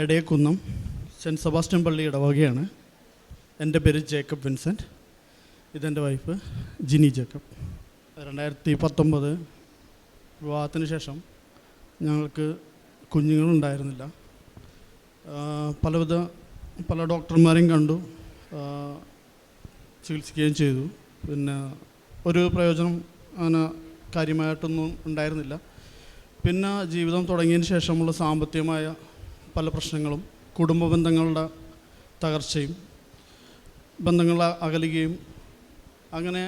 എടയക്കുന്നം saint Sebastian പള്ളി ഇടവകയാണ്. എന്റെ പേര് ജേക്കബ് വിൻസെന്റ് ഇതെന്റെ വൈഫ് ജിനി ജേക്കബ്. രണ്ടായിരത്തി പത്തൊമ്പത് വിവാഹത്തിന് ശേഷം ഞങ്ങൾക്ക് കുഞ്ഞുങ്ങളുണ്ടായിരുന്നില്ല. പലവിധ പല ഡോക്ടർമാരെയും കണ്ടു ചികിത്സിക്കുകയും ചെയ്തു. പിന്നെ ഒരു പ്രയോജനം അങ്ങനെ കാര്യമായിട്ടൊന്നും ഉണ്ടായിരുന്നില്ല. പിന്നെ ജീവിതം തുടങ്ങിയതിന് ശേഷമുള്ള സാമ്പത്തികമായ പല പ്രശ്നങ്ങളും കുടുംബ ബന്ധങ്ങളുടെ തകർച്ചയും ബന്ധങ്ങൾ അകലുകയും അങ്ങനെ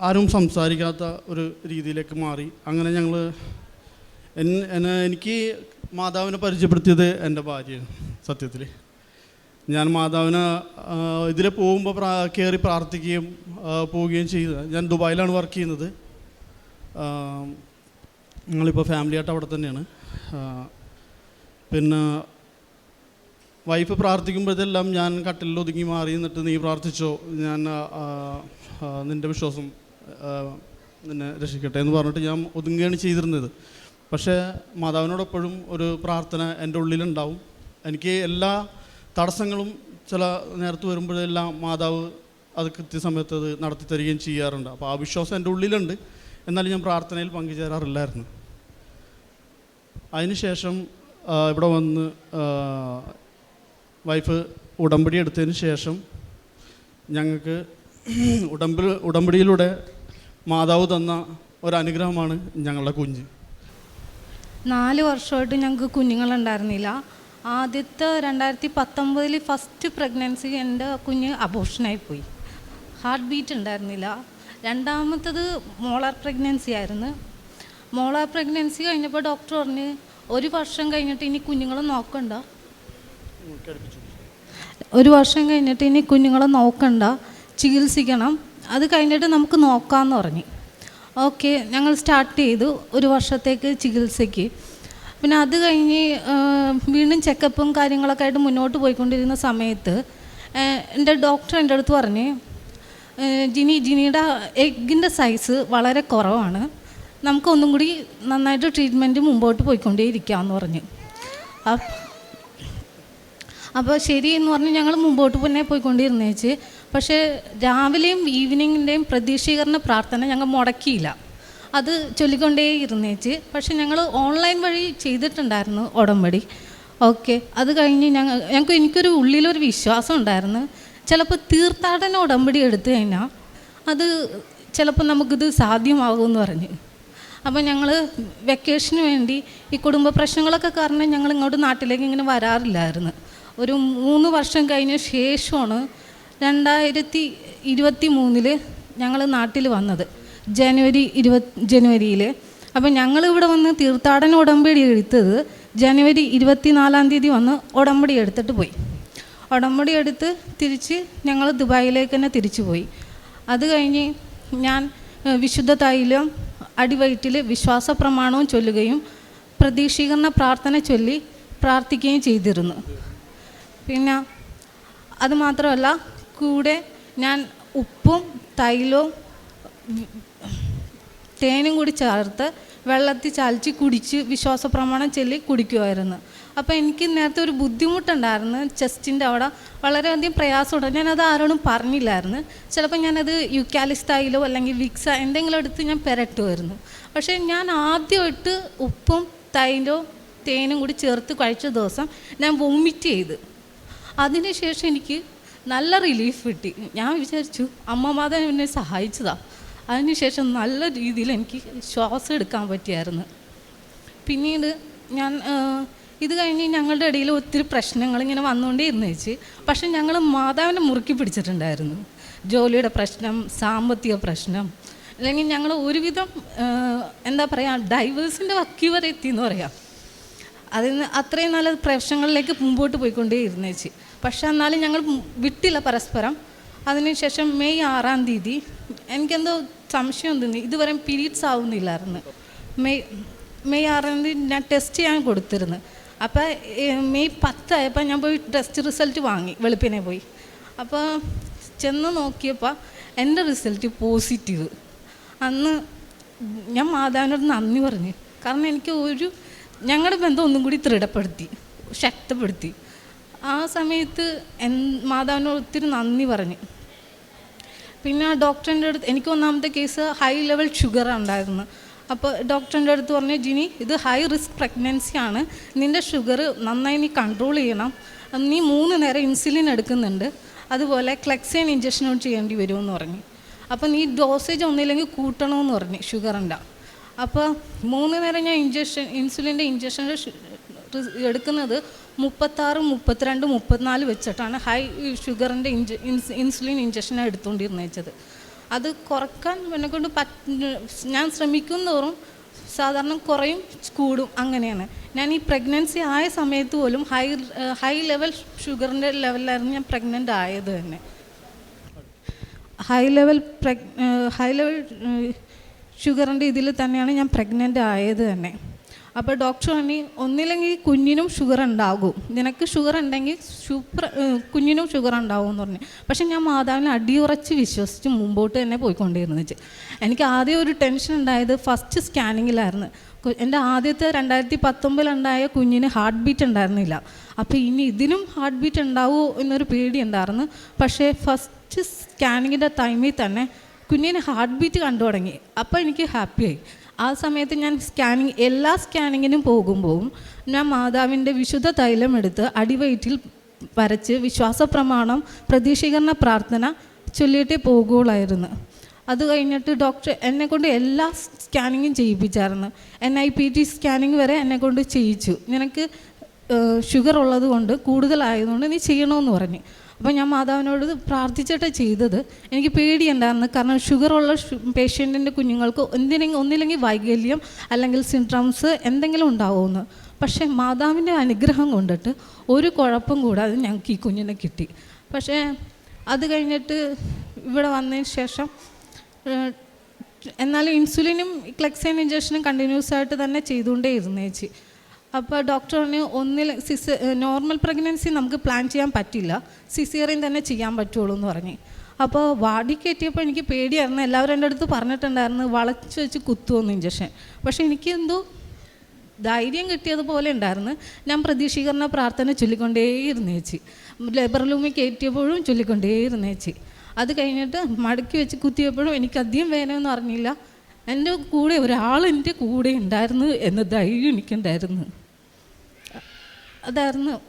ആരും സംസാരിക്കാത്ത ഒരു രീതിയിലേക്ക് മാറി. അങ്ങനെ ഞങ്ങൾ എനിക്ക് മാതാവിനെ പരിചയപ്പെടുത്തിയത് എന്റെ ഭാര്യയാണ് സത്യത്തിൽ ഞാൻ മാതാവിനെ ഇതിൽ പോകുമ്പോൾ പ്രാ കയറി പ്രാർത്ഥിക്കുകയും പോവുകയും ചെയ്ത. ഞാൻ ദുബായിലാണ് വർക്ക് ചെയ്യുന്നത്. ഞങ്ങളിപ്പോൾ ഫാമിലിയായിട്ട് അവിടെ തന്നെയാണ്. പിന്നെ വൈഫ് പ്രാർത്ഥിക്കുമ്പോഴത്തെല്ലാം ഞാൻ കട്ടിലിൽ ഒതുങ്ങി മാറി നിന്നിട്ട് നീ പ്രാർത്ഥിച്ചോ. ഞാൻ നിന്റെ വിശ്വാസം നിന്നെ രക്ഷിക്കട്ടെ എന്ന് പറഞ്ഞിട്ട് ഞാൻ ഒതുങ്ങുകയാണ് ചെയ്തിരുന്നത്. പക്ഷേ മാതാവിനോടൊപ്പോഴും ഒരു പ്രാർത്ഥന എന്റെ ഉള്ളിലുണ്ടാവും. എനിക്ക് എല്ലാ തടസ്സങ്ങളും ചില നേരത്ത് വരുമ്പോഴെല്ലാം മാതാവ് അത് കൃത്യസമയത്ത് അത് നടത്തി തരികയും ചെയ്യാറുണ്ട്. അപ്പോൾ ആ വിശ്വാസം എന്റെ ഉള്ളിലുണ്ട്. എന്നാലും ഞാൻ പ്രാർത്ഥനയിൽ പങ്കുചേരാറില്ലായിരുന്നു. അതിനുശേഷം ഇവിടെ വന്ന് വൈഫ് ഉടമ്പടി എടുത്തതിന് ശേഷം ഞങ്ങൾക്ക് ഉടമ്പ ഉടമ്പടിയിലൂടെ മാതാവ് തന്ന ഒരനുഗ്രഹമാണ് ഞങ്ങളുടെ കുഞ്ഞ്. നാല് വർഷമായിട്ട് ഞങ്ങൾക്ക് കുഞ്ഞുങ്ങളുണ്ടായിരുന്നില്ല. ആദ്യത്തെ രണ്ടായിരത്തി പത്തൊമ്പതിൽ ഫസ്റ്റ് പ്രഗ്നൻസി എന്റെ കുഞ്ഞ് അബോഷനായി പോയി. ഹാർട്ട് ബീറ്റ് ഉണ്ടായിരുന്നില്ല. രണ്ടാമത്തത് മോളാർ പ്രഗ്നൻസി ആയിരുന്നു. മോളാർ പ്രഗ്നൻസി കഴിഞ്ഞപ്പോൾ ഡോക്ടർ പറഞ്ഞ് ഒരു വർഷം കഴിഞ്ഞിട്ട് ഇനി കുഞ്ഞുങ്ങളെ നോക്കണ്ട. ഒരു വർഷം കഴിഞ്ഞിട്ട് ഇനി കുഞ്ഞുങ്ങളെ നോക്കണ്ട. ചികിത്സിക്കണം. അത് കഴിഞ്ഞിട്ട് നമുക്ക് നോക്കാമെന്ന് പറഞ്ഞു. ഓക്കെ ഞങ്ങൾ സ്റ്റാർട്ട് ചെയ്തു ഒരു വർഷത്തേക്ക് ചികിത്സയ്ക്ക്. പിന്നെ അത് കഴിഞ്ഞ് വീണ്ടും ചെക്കപ്പും കാര്യങ്ങളൊക്കെ ആയിട്ട് മുന്നോട്ട് പോയിക്കൊണ്ടിരുന്ന സമയത്ത് എന്റെ ഡോക്ടർ എന്റെ അടുത്ത് പറഞ്ഞ് ജിനി ജിനിയുടെ എഗ്ഗിന്റെ സൈസ് വളരെ കുറവാണ്. നമുക്ക് ഒന്നും കൂടി നന്നായിട്ട് ട്രീറ്റ്മെന്റ് മുമ്പോട്ട് പോയിക്കൊണ്ടേ ഇരിക്കാമെന്ന് പറഞ്ഞു. അപ്പോൾ ശരി എന്ന് പറഞ്ഞ് ഞങ്ങൾ മുമ്പോട്ട് തന്നെ പോയിക്കൊണ്ടിരുന്നേച്ച്. പക്ഷേ രാവിലെയും ഈവനിങ്ങിന്റെയും പ്രതീക്ഷീകരണ പ്രാർത്ഥന ഞങ്ങൾ മുടക്കിയില്ല. അത് ചൊല്ലിക്കൊണ്ടേ ഇരുന്നേച്ച് പക്ഷെ ഞങ്ങൾ ഓൺലൈൻ വഴി ചെയ്തിട്ടുണ്ടായിരുന്നു ഉടമ്പടി. ഓക്കെ അത് കഴിഞ്ഞ് ഞങ്ങൾ ഞങ്ങൾക്ക് എനിക്കൊരു ഉള്ളിലൊരു വിശ്വാസം ഉണ്ടായിരുന്നു. ചിലപ്പോൾ തീർത്ഥാടന ഉടമ്പടി എടുത്തു കഴിഞ്ഞാൽ അത് ചിലപ്പോൾ നമുക്കിത് സാധ്യമാകുമെന്ന് പറഞ്ഞ്. അപ്പോൾ ഞങ്ങൾ വെക്കേഷന് വേണ്ടി ഈ കുടുംബ പ്രശ്നങ്ങളൊക്കെ കാരണം ഞങ്ങൾ ഇങ്ങോട്ട് നാട്ടിലേക്ക് ഇങ്ങനെ വരാറില്ലായിരുന്നു. ഒരു മൂന്ന് വർഷം കഴിഞ്ഞ ശേഷമാണ് രണ്ടായിരത്തി ഇരുപത്തി മൂന്നിൽ ഞങ്ങൾ നാട്ടിൽ വന്നത്. ജനുവരി ഇരുപത് ജനുവരിയിൽ അപ്പോൾ ഞങ്ങൾ ഇവിടെ വന്ന് തീർത്ഥാടന ഉടമ്പടി എടുത്തത് ജനുവരി ഇരുപത്തിനാലാം തീയതി വന്ന് ഉടമ്പടി എടുത്തിട്ട് പോയി. ഉടമ്പടി എടുത്ത് തിരിച്ച് ഞങ്ങൾ ദുബായിലേക്ക് തന്നെ തിരിച്ചു പോയി. അത് കഴിഞ്ഞ് ഞാൻ വിശുദ്ധ തൈലം അടിവയറ്റിൽ വിശ്വാസ പ്രമാണവും ചൊല്ലുകയും പ്രതീക്ഷീകരണ പ്രാർത്ഥന ചൊല്ലി പ്രാർത്ഥിക്കുകയും ചെയ്തിരുന്നു. പിന്നെ അതുമാത്രമല്ല കൂടെ ഞാൻ ഉപ്പും തൈലവും തേനും കൂടി ചേർത്ത് വെള്ളത്തിൽ ചാലിച്ച് കുടിച്ച് വിശ്വാസ പ്രമാണം ചൊല്ലി കുടിക്കുമായിരുന്നു. അപ്പോൾ എനിക്ക് നേരത്തെ ഒരു ബുദ്ധിമുട്ടുണ്ടായിരുന്നു ചെസ്റ്റിന്റെ അവിടെ. വളരെയധികം പ്രയാസമുണ്ട്. ഞാനത് ആരോടും പറഞ്ഞില്ലായിരുന്നു. ചിലപ്പോൾ ഞാനത് യുക്കാലിസ്തായിലോ അല്ലെങ്കിൽ വിക്സ എന്തെങ്കിലും എടുത്ത് ഞാൻ പെരട്ടുമായിരുന്നു. പക്ഷേ ഞാൻ ആദ്യമായിട്ട് ഉപ്പും തൈലോ തേനും കൂടി ചേർത്ത് കഴിച്ച ദിവസം ഞാൻ വോമിറ്റ് ചെയ്ത്. അതിനുശേഷം എനിക്ക് നല്ല റിലീഫ് കിട്ടി. ഞാൻ വിചാരിച്ചു അമ്മ എന്നെ സഹായിച്ചതാ. അതിനുശേഷം നല്ല രീതിയിൽ എനിക്ക് ശ്വാസം എടുക്കാൻ പറ്റിയായിരുന്നു. പിന്നീട് ഞാൻ ഇത് കഴിഞ്ഞ് ഞങ്ങളുടെ ഇടയിൽ ഒത്തിരി പ്രശ്നങ്ങൾ ഇങ്ങനെ വന്നുകൊണ്ടേ ഇരുന്നു വെച്ച് പക്ഷെ ഞങ്ങൾ മാതാവിനെ മുറുക്കി പിടിച്ചിട്ടുണ്ടായിരുന്നു. ജോലിയുടെ പ്രശ്നം സാമ്പത്തിക പ്രശ്നം അല്ലെങ്കിൽ ഞങ്ങൾ ഒരുവിധം എന്താ പറയുക ഡൈവേഴ്സിന്റെ വക്കി വരെ എത്തി എന്ന് പറയാം. അതിൽ നിന്ന് അത്രയും നല്ല പ്രശ്നങ്ങളിലേക്ക് മുമ്പോട്ട് പോയിക്കൊണ്ടേ ഇരുന്നേച്ച് പക്ഷെ എന്നാലും ഞങ്ങൾ വിട്ടില്ല പരസ്പരം. അതിനുശേഷം മെയ് ആറാം തീയതി എനിക്കെന്തോ സംശയം തോന്നി. ഇതുവരെ പീരീഡ്സ് ആവുന്നില്ലായിരുന്നു. മെയ് മെയ് ആറാം തീയതി ഞാൻ ടെസ്റ്റ് ചെയ്യാൻ കൊടുത്തിരുന്നു. അപ്പോൾ മെയ് പത്തായപ്പോൾ ഞാൻ പോയി ടെസ്റ്റ് റിസൾട്ട് വാങ്ങി വെളുപ്പിനെ പോയി. അപ്പോൾ ചെന്ന് നോക്കിയപ്പോൾ എന്റെ റിസൾട്ട് പോസിറ്റീവ് അന്ന് ഞാൻ മാതാവിനോട് നന്ദി പറഞ്ഞു. കാരണം എനിക്ക് ഒരു ഞങ്ങളുടെ ബന്ധം ഒന്നും കൂടി ദൃഢപ്പെടുത്തി ശക്തപ്പെടുത്തി. ആ സമയത്ത് എൻ മാതാവിനോട് ഒത്തിരി നന്ദി പറഞ്ഞു. പിന്നെ ആ ഡോക്ടറിന്റെ അടുത്ത് എനിക്ക് ഒന്നാമത്തെ കേസ് ഹൈ ലെവൽ ഷുഗർ ഉണ്ടായിരുന്നു. അപ്പോൾ ഡോക്ടറിന്റെ അടുത്ത് പറഞ്ഞു ജിനി ഇത് ഹൈ റിസ്ക് പ്രഗ്നൻസി ആണ്. നിന്റെ ഷുഗർ നന്നായി നീ കൺട്രോൾ ചെയ്യണം. നീ മൂന്ന് നേരം ഇൻസുലിൻ എടുക്കുന്നുണ്ട്. അതുപോലെ ക്ലെക്സൈൻ ഇഞ്ചക്ഷനോട് ചെയ്യേണ്ടി വരുമെന്ന് പറഞ്ഞു. അപ്പോൾ നീ ഡോസേജ് ഒന്നില്ലെങ്കിൽ കൂട്ടണമെന്ന് പറഞ്ഞു ഷുഗറിന്റെ അപ്പോൾ മൂന്ന് നേരം ഞാൻ ഇഞ്ചക്ഷൻ ഇൻസുലിന്റെ ഇഞ്ചക്ഷന്റെ എടുക്കുന്നത് മുപ്പത്താറ് മുപ്പത്തിരണ്ട് മുപ്പത്തിനാല് വെച്ചിട്ടാണ് ഹൈ ഷുഗറിന്റെ ഇഞ്ച ഇൻസ് ഇൻസുലിൻ ഇഞ്ചക്ഷൻ എടുത്തുകൊണ്ടിരുന്നത് അത് കുറയ്ക്കാൻ എന്നെ കൊണ്ട് പറ്റ ഞാൻ ശ്രമിക്കും തോറും സാധാരണ കുറയും കൂടും അങ്ങനെയാണ്. ഞാൻ ഈ പ്രഗ്നൻസി ആയ സമയത്ത് പോലും ഹൈ ഹൈ ലെവൽ ഷുഗറിന്റെ ലെവലിലായിരുന്നു ഞാൻ പ്രഗ്നന്റ് ആയത് തന്നെ. ഹൈ ലെവൽ പ്രഗ് ഹൈ ലെവൽ ഷുഗറിന്റെ ഇതിൽ തന്നെയാണ് ഞാൻ പ്രഗ്നന്റ് ആയത് തന്നെ. അപ്പോൾ ഡോക്ടർ പറഞ്ഞു ഒന്നില്ലെങ്കിൽ കുഞ്ഞിനും ഷുഗർ ഉണ്ടാകും. നിനക്ക് ഷുഗർ ഉണ്ടെങ്കിൽ സൂപ്പർ കുഞ്ഞിനും ഷുഗർ ഉണ്ടാവും എന്ന് പറഞ്ഞു. പക്ഷെ ഞാൻ മാതാവിനെ അടിയുറച്ച് വിശ്വസിച്ച് മുമ്പോട്ട് തന്നെ പോയിക്കൊണ്ടിരുന്നു എനിക്ക് ആദ്യം ഒരു ടെൻഷൻ ഉണ്ടായത് ഫസ്റ്റ് സ്കാനിങ്ങിലായിരുന്നു എന്റെ ആദ്യത്തെ രണ്ടായിരത്തി പത്തൊമ്പതിലുണ്ടായ കുഞ്ഞിന് ഹാർട്ട് ബീറ്റ് ഉണ്ടായിരുന്നില്ല. അപ്പോൾ ഇനി ഇതിനും ഹാർട്ട് ബീറ്റ് ഉണ്ടാവുമോ എന്നൊരു പേടി ഉണ്ടായിരുന്നു. പക്ഷേ ഫസ്റ്റ് സ്കാനിങ്ങിന്റെ ടൈമിൽ തന്നെ കുഞ്ഞിന് ഹാർട്ട് ബീറ്റ് കണ്ടു തുടങ്ങി. അപ്പോൾ എനിക്ക് ഹാപ്പിയായി ആ സമയത്ത് ഞാൻ സ്കാനിങ് എല്ലാ സ്കാനിങ്ങിനും പോകുമ്പോഴും ഞാൻ മാതാവിന്റെ വിശുദ്ധ തൈലം എടുത്ത് അടിവയറ്റിൽ വരച്ച് വിശ്വാസ പ്രമാണം പ്രതീക്ഷീകരണ പ്രാർത്ഥന ചൊല്ലിയിട്ടേ പോകുകയുള്ളായിരുന്നു. അത് കഴിഞ്ഞിട്ട് ഡോക്ടർ എന്നെ കൊണ്ട് എല്ലാ സ്കാനിങ്ങും ചെയ്യിപ്പിച്ചായിരുന്നു. N I P T scanning വരെ എന്നെ കൊണ്ട് ചെയ്യിച്ചു. നിനക്ക് ഷുഗർ ഉള്ളത് കൊണ്ട് കൂടുതലായതുകൊണ്ട് നീ ചെയ്യണമെന്ന് പറഞ്ഞു. അപ്പോൾ ഞാൻ മാതാവിനോട് പ്രാർത്ഥിച്ചിട്ട് ചെയ്തത്. എനിക്ക് പേടിയുണ്ടായിരുന്നു. കാരണം ഷുഗർ ഉള്ള പേഷ്യന്റിന്റെ കുഞ്ഞുങ്ങൾക്ക് എന്തിനെങ്കിലും ഒന്നില്ലെങ്കിൽ വൈകല്യം അല്ലെങ്കിൽ സിൻഡ്രംസ് എന്തെങ്കിലും ഉണ്ടാവുമെന്ന്. പക്ഷേ മാതാവിന്റെ അനുഗ്രഹം കൊണ്ടിട്ട് ഒരു കുഴപ്പം കൂടാതെ ഞങ്ങൾക്ക് ഈ കുഞ്ഞിനെ കിട്ടി. പക്ഷേ അത് കഴിഞ്ഞിട്ട് ഇവിടെ വന്നതിന് ശേഷം എന്നാലും ഇൻസുലിനും ക്ലെക്സൈൻ ഇഞ്ചക്ഷനും കണ്ടിന്യൂസ് ആയിട്ട് തന്നെ ചെയ്തുകൊണ്ടേ ഇരുന്നു ചേച്ചി അപ്പോൾ ഡോക്ടർ ഒന്നിൽ സിസ് നോർമൽ പ്രഗ്നൻസി നമുക്ക് പ്ലാൻ ചെയ്യാൻ പറ്റില്ല. സിസേറിയൻ തന്നെ ചെയ്യാൻ പറ്റുള്ളൂ എന്ന് പറഞ്ഞു. അപ്പോൾ വാടി കയറ്റിയപ്പോൾ എനിക്ക് പേടിയായിരുന്നു. എല്ലാവരും എന്റെ അടുത്ത് പറഞ്ഞിട്ടുണ്ടായിരുന്നു വളച്ച് വെച്ച് കുത്തുമെന്ന് ഇഞ്ചക്ഷൻ പക്ഷേ എനിക്ക് എന്തോ ധൈര്യം കിട്ടിയതുപോലെ ഉണ്ടായിരുന്നു. ഞാൻ പ്രതീക്ഷീകരണ പ്രാർത്ഥന ചൊല്ലിക്കൊണ്ടേയിരുന്നു ചേച്ചി. ലേബർ ലൂമിൽ കയറ്റിയപ്പോഴും ചൊല്ലിക്കൊണ്ടേയിരുന്നു ചേച്ചി. അത് കഴിഞ്ഞിട്ട് മടക്കി വെച്ച് കുത്തിയപ്പോഴും എനിക്കധികം വേനമെന്ന് അറിഞ്ഞില്ല. എന്റെ കൂടെ ഒരാൾ എന്റെ കൂടെ ഉണ്ടായിരുന്നു എന്ന ധൈര്യം എനിക്കുണ്ടായിരുന്നു. അതായിരുന്നു.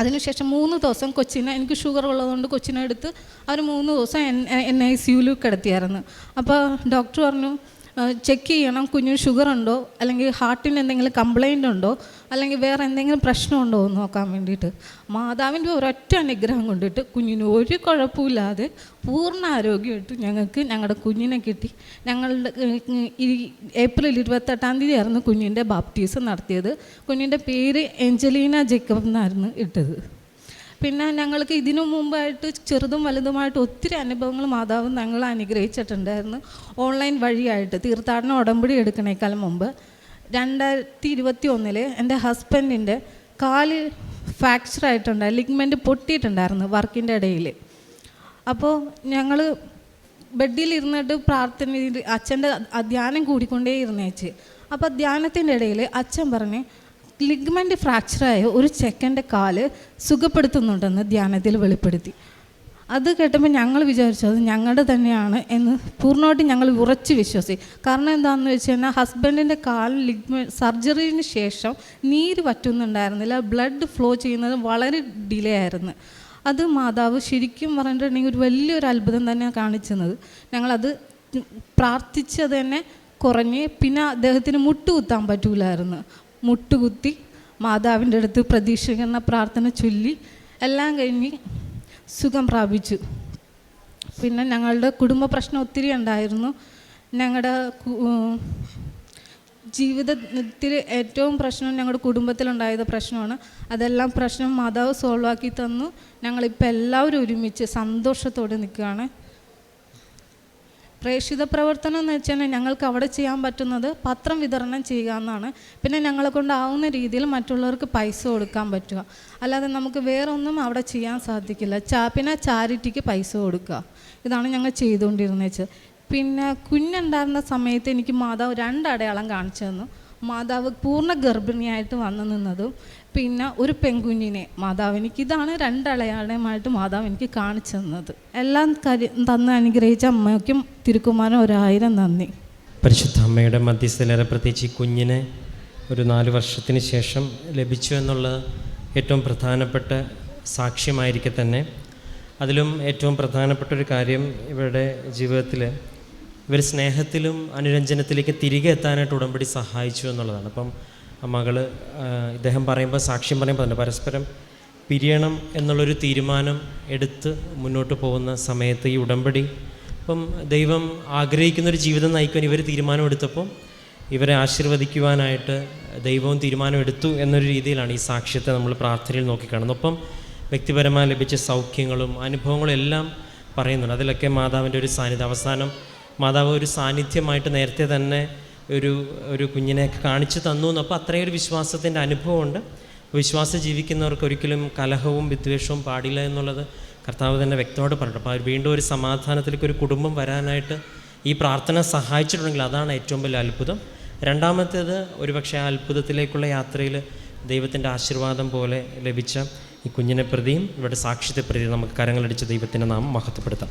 അതിനുശേഷം മൂന്ന് ദിവസം കൊച്ചിനെ എനിക്ക് ഷുഗർ ഉള്ളതുകൊണ്ട് കൊച്ചിനെ എടുത്ത് അവർ മൂന്ന് ദിവസം എൻ എൻ ഐ സിയുയിൽ കിടത്തിയായിരുന്നു. അപ്പോൾ ഡോക്ടർ പറഞ്ഞു ചെക്ക് ചെയ്യണം കുഞ്ഞിന് ഷുഗർ ഉണ്ടോ? അല്ലെങ്കിൽ ഹാർട്ടിന് എന്തെങ്കിലും കംപ്ലൈന്റ് ഉണ്ടോ? അല്ലെങ്കിൽ വേറെ എന്തെങ്കിലും പ്രശ്നമുണ്ടോ എന്ന് നോക്കാൻ വേണ്ടിയിട്ട് മാതാവിന്റെ ഒരൊറ്റ അനുഗ്രഹം കൊണ്ടിട്ട് കുഞ്ഞിന് ഒരു കുഴപ്പമില്ലാതെ പൂർണ ആരോഗ്യമായിട്ട് ഞങ്ങൾക്ക് ഞങ്ങളുടെ കുഞ്ഞിനെ കിട്ടി. ഞങ്ങളുടെ ഈ ഏപ്രിൽ ഇരുപത്തെട്ടാം തീയതി ആയിരുന്നു കുഞ്ഞിന്റെ ബാപ്റ്റീസം നടത്തിയത്. കുഞ്ഞിന്റെ പേര് എഞ്ചലീന ജേക്കബ് എന്നായിരുന്നു ഇട്ടത്. പിന്നെ ഞങ്ങൾക്ക് ഇതിനു മുമ്പായിട്ട് ചെറുതും വലുതുമായിട്ട് ഒത്തിരി അനുഭവങ്ങൾ മാതാവ് ഞങ്ങൾ അനുഗ്രഹിച്ചിട്ടുണ്ടായിരുന്നു. ഓൺലൈൻ വഴിയായിട്ട് തീർത്ഥാടന ഉടമ്പടി എടുക്കണേക്കാൾ മുമ്പ് രണ്ടായിരത്തി ഇരുപത്തി ഒന്നിൽ എന്റെ ഹസ്ബൻഡിന്റെ കാൽ ഫ്രാക്ചർ ആയിട്ടുണ്ടായി ലിഗ്മെന്റ് പൊട്ടിയിട്ടുണ്ടായിരുന്നു വർക്കിന്റെ ഇടയിൽ. അപ്പോൾ ഞങ്ങൾ ബെഡിൽ ഇരുന്നിട്ട് പ്രാർത്ഥന അച്ഛന്റെ ധ്യാനം കൂടിക്കൊണ്ടേ ഇരുന്നേച്ച്. അപ്പോൾ ധ്യാനത്തിന്റെ ഇടയിൽ അച്ഛൻ പറഞ്ഞ് ലിഗ്മെന്റ് ഫ്രാക്ചറായ ഒരു ചെക്കന്റെ കാൽ സുഖപ്പെടുത്തുന്നുണ്ടെന്ന് ധ്യാനത്തിൽ വെളിപ്പെടുത്തി. അത് കേട്ടപ്പോൾ ഞങ്ങൾ വിചാരിച്ചു അത് ഞങ്ങളുടെ തന്നെയാണ് എന്ന് പൂർണമായിട്ട് ഞങ്ങൾ ഉറച്ച് വിശ്വസിച്ചു കാരണം എന്താണെന്ന് വെച്ച് കഴിഞ്ഞാൽ ഹസ്ബൻഡിന്റെ കാൽ ലിഗ്മ സർജറിന് ശേഷം നീര് പറ്റുന്നുണ്ടായിരുന്നില്ല ബ്ലഡ് ഫ്ലോ ചെയ്യുന്നത് വളരെ ഡിലേ ആയിരുന്നു. അത് മാതാവ് ശരിക്കും പറഞ്ഞിട്ടുണ്ടെങ്കിൽ ഒരു വലിയൊരു അത്ഭുതം തന്നെയാണ് കാണിച്ചത്. ഞങ്ങളത് പ്രാർത്ഥിച്ചത് തന്നെ കുറഞ്ഞ് പിന്നെ അദ്ദേഹത്തിന് മുട്ടുകുത്താൻ പറ്റൂലായിരുന്നു. മുട്ടുകുത്തി മാതാവിന്റെ അടുത്ത് പ്രതീക്ഷിക്കുന്ന പ്രാർത്ഥന ചൊല്ലി എല്ലാം കഴിഞ്ഞ് സുഖം പ്രാപിച്ചു. പിന്നെ ഞങ്ങളുടെ കുടുംബ പ്രശ്നം ഒത്തിരി ഉണ്ടായിരുന്നു. ഞങ്ങളുടെ ജീവിതത്തിൽ ഏറ്റവും പ്രശ്നം ഞങ്ങളുടെ കുടുംബത്തിലുണ്ടായത് പ്രശ്നമാണ്. അതെല്ലാം പ്രശ്നം മാതാവ് സോൾവ് ആക്കി തന്നു. ഞങ്ങളിപ്പോൾ എല്ലാവരും ഒരുമിച്ച് സന്തോഷത്തോടെ നിൽക്കുകയാണ്. പ്രേക്ഷിത പ്രവർത്തനം എന്ന് വെച്ചാൽ ഞങ്ങൾക്ക് അവിടെ ചെയ്യാൻ പറ്റുന്നത് പത്രം വിതരണം ചെയ്യുക എന്നാണ്. പിന്നെ ഞങ്ങളെ കൊണ്ടാവുന്ന രീതിയിൽ മറ്റുള്ളവർക്ക് പൈസ കൊടുക്കാൻ പറ്റുക. അല്ലാതെ നമുക്ക് വേറെ ഒന്നും അവിടെ ചെയ്യാൻ സാധിക്കില്ല. ചാ പിന്നെ ചാരിറ്റിക്ക് പൈസ കൊടുക്കുക. ഇതാണ് ഞങ്ങൾ ചെയ്തുകൊണ്ടിരുന്നത്. പിന്നെ കുഞ്ഞുണ്ടായിരുന്ന സമയത്ത് എനിക്ക് മാതാവ് രണ്ടടയാളം കാണിച്ചു തന്നു. മാതാവ് പൂർണ ഗർഭിണിയായിട്ട് വന്നു നിന്നതും പിന്നെ ഒരു പെൺകുഞ്ഞിനെ മാതാവ് എനിക്ക് ഇതാണ് രണ്ടളയാളമായിട്ട് മാതാവ് എനിക്ക് കാണിച്ചു തന്നത്. എല്ലാം കരി തന്ന് അനുഗ്രഹിച്ച അമ്മയ്ക്കും തിരുക്കുമാരൻ ഒരായിരം നന്ദി. പരിശുദ്ധ അമ്മയുടെ മധ്യസ്ഥലേറെ പ്രത്യേകിച്ച് ഈ കുഞ്ഞിനെ ഒരു നാല് വർഷത്തിന് ശേഷം ലഭിച്ചു എന്നുള്ളത് ഏറ്റവും പ്രധാനപ്പെട്ട സാക്ഷ്യമായിരിക്കെ തന്നെ. അതിലും ഏറ്റവും പ്രധാനപ്പെട്ട ഒരു കാര്യം ഇവരുടെ ജീവിതത്തിൽ ഇവർ സ്നേഹത്തിലും അനുരഞ്ജനത്തിലേക്ക് തിരികെ എത്താനായിട്ട് ഉടമ്പടി സഹായിച്ചു എന്നുള്ളതാണ്. അപ്പം മകൾ ഇദ്ദേഹം പറയുമ്പോൾ സാക്ഷ്യം പറയുമ്പോൾ തന്നെ പരസ്പരം പിരിയണം എന്നുള്ളൊരു തീരുമാനം എടുത്ത് മുന്നോട്ട് പോകുന്ന സമയത്ത് ഈ ഉടമ്പടി ഇപ്പം ദൈവം ആഗ്രഹിക്കുന്ന ഒരു ജീവിതം നയിക്കാൻ ഇവർ തീരുമാനമെടുത്തപ്പോൾ ഇവരെ ആശീർവദിക്കുവാനായിട്ട് ദൈവവും തീരുമാനമെടുത്തു എന്നൊരു രീതിയിലാണ് ഈ സാക്ഷ്യത്തെ നമ്മൾ പ്രാർത്ഥനയിൽ നോക്കിക്കാണുന്നത്. ഒപ്പം വ്യക്തിപരമായി ലഭിച്ച സൗഖ്യങ്ങളും അനുഭവങ്ങളും എല്ലാം പറയുന്നുണ്ട്. അതിലൊക്കെ മാതാവിന്റെ ഒരു സാന്നിധ്യം. അവസാനം മാതാവ് ഒരു സാന്നിധ്യമായിട്ട് നേരത്തെ തന്നെ ഒരു ഒരു കുഞ്ഞിനെ കാണിച്ചു തന്നു എന്നപ്പോൾ അത്രയും ഒരു വിശ്വാസത്തിന്റെ അനുഭവമുണ്ട്. വിശ്വാസം ജീവിക്കുന്നവർക്ക് ഒരിക്കലും കലഹവും വിദ്വേഷവും പാടില്ല എന്നുള്ളത് കർത്താവ് തന്നെ വ്യക്തമായിട്ട് പറഞ്ഞിട്ടുണ്ട്. അപ്പോൾ വീണ്ടും ഒരു സമാധാനത്തിലേക്ക് ഒരു കുടുംബം വരാനായിട്ട് ഈ പ്രാർത്ഥന സഹായിച്ചിട്ടുണ്ടെങ്കിൽ അതാണ് ഏറ്റവും വലിയ അത്ഭുതം. രണ്ടാമത്തേത് ഒരുപക്ഷെ ആ അത്ഭുതത്തിലേക്കുള്ള യാത്രയിൽ ദൈവത്തിന്റെ ആശീർവാദം പോലെ ലഭിച്ച ഈ കുഞ്ഞിനെ പ്രതിയും ഇവിടെ സാക്ഷ്യത്തെ പ്രതി നമുക്ക് കരങ്ങളടിച്ച് ദൈവത്തിന്റെ നാം മഹത്വപ്പെടുത്താം.